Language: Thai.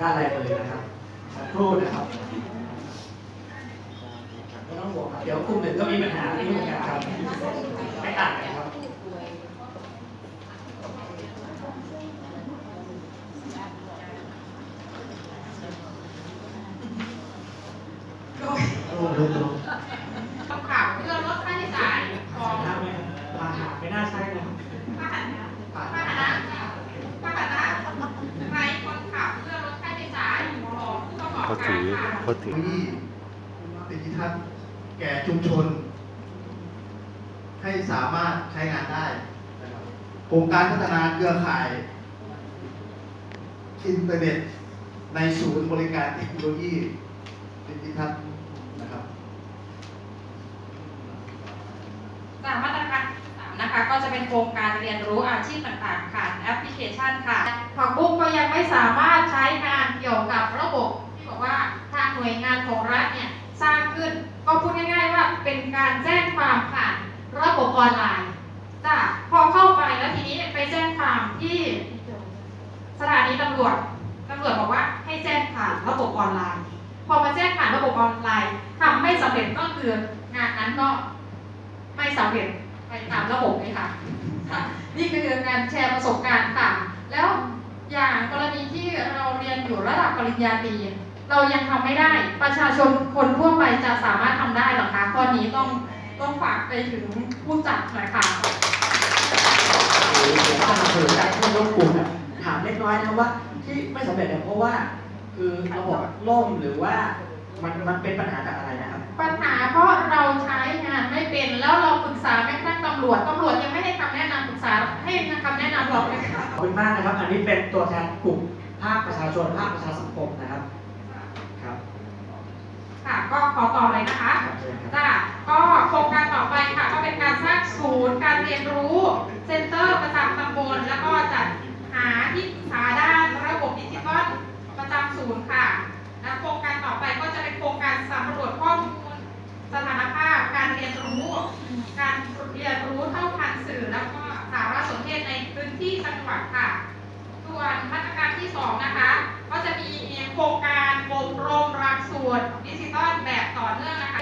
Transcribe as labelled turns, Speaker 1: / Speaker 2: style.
Speaker 1: ด้านอะไรเอ่ยนะครับสักครู่นะครับไม่ต้องห่วงครับเดี๋ยวกลุ่มหนึ่งก็มีปัญหาที่เหมือนกันครับไม่ต่างกันครับ
Speaker 2: โดยโ
Speaker 3: อ้โหดู
Speaker 2: คำข่าวเพื่อลดค่าใช้จ่ายของ ๆน่า
Speaker 1: ไม่มาหาไม่น่าใช่นะ
Speaker 2: พาหนะ
Speaker 1: พาหนะ
Speaker 2: พาหนะใครคนขับเพื่อลดค่าใช้จ่ายของผู้ประกอบ เขากาถืรอค่ะเขา
Speaker 3: ถือที่เป็นที่ทัศน์แก่ชุมชน ให้สามารถใช้งานได้นะครับโครงการพัฒนาเครือข่าย อินเทอร์เน็ต ในศูนย์บริการเทคโนโลยีเป็นที่ทัศน์นะครับ
Speaker 2: จากมาตรการที่สามนะคะก็จะเป็นโครงการเรียนรู้อาชีพต่างๆผ่านแอปพลิเคชันค่ะผักบุ้งก็ยังไม่สามารถใช้งานเกี่ยวกับระบบที่บอก ว่าทางหน่วยงานของรัฐเนี่ยสร้างขึ้น ก็พูดง่าย ๆ ว่าเป็นการแจ้งความผ่านระบบออนไลน์จ้ะพอเข้าไปแล้วทีนี้ไปแจ้งความที่สถานีตำรวจตำรวจบอกว่าให้แจ้งผ่านระบบออนไลน์ พอมาแจ้งผ่านระบบออนไลน์ทำไม่สำเร็จก็คืองานนั้นก็ไม่สำเร็จไปตามระบบเลยค่ะ นี่คือการแชร์ประสบการณ์ค่ะแล้วอย่างกรณีที่เราเรียน อยู่ระดับปริญญาตรีเรายังทำไม่ได้ ประชาชนคนทั่วไปจะสามารถทำได้หรอคะข้อนี้ต้องต้องฝากไปถึงผู้จัดหน่อยค่ะ
Speaker 1: หรือผมจะมาเสนอใจให้ยกกลุ่มเนี่ยถามเล็กน้อยนะครับว่า ที่ไม่สำเร็จเนี่ยเพราะว่า คือระบบล่มหรือว่ามันมันเป็นปัญหาจากอะไรนะครับ
Speaker 2: ปัญหาเพราะเราใช้งานไม่เป็นแล้วเราปรึกษาแม้กระทั่งตำรวจตำรวจยังไม่ให้คำแนะนำปรึกษาให้คำแนะนำเราเลยค่ะข
Speaker 1: อบคุณมากนะครับ อันนี้เป็นตัวแทนกลุ่ม ภาคประชาชนภาคประชาสังคมนะครับครับ
Speaker 2: ค่ะก็ขอต่อเลยนะคะจ้าก็โครงการต่อไปค่ะ ก็เป็นการสร้างศูนย์การเรียนรู้ เซ็นเตอร์ประจำตำบล แล้วก็จัดหาที่สรึกษาด้านระบบดิจิทัลประจำศูนย์ค่ะและโครงการต่อไปก็จะเป็นโครงการสำรวจข้อมูล สถานภาพการเรียนรู้ การเรียนรู้เท่าทันสื่อ แล้วก็สารสนเทศในพื้นที่จังหวัดค่ะ ส่วนมาตรการที่สอง what? Is it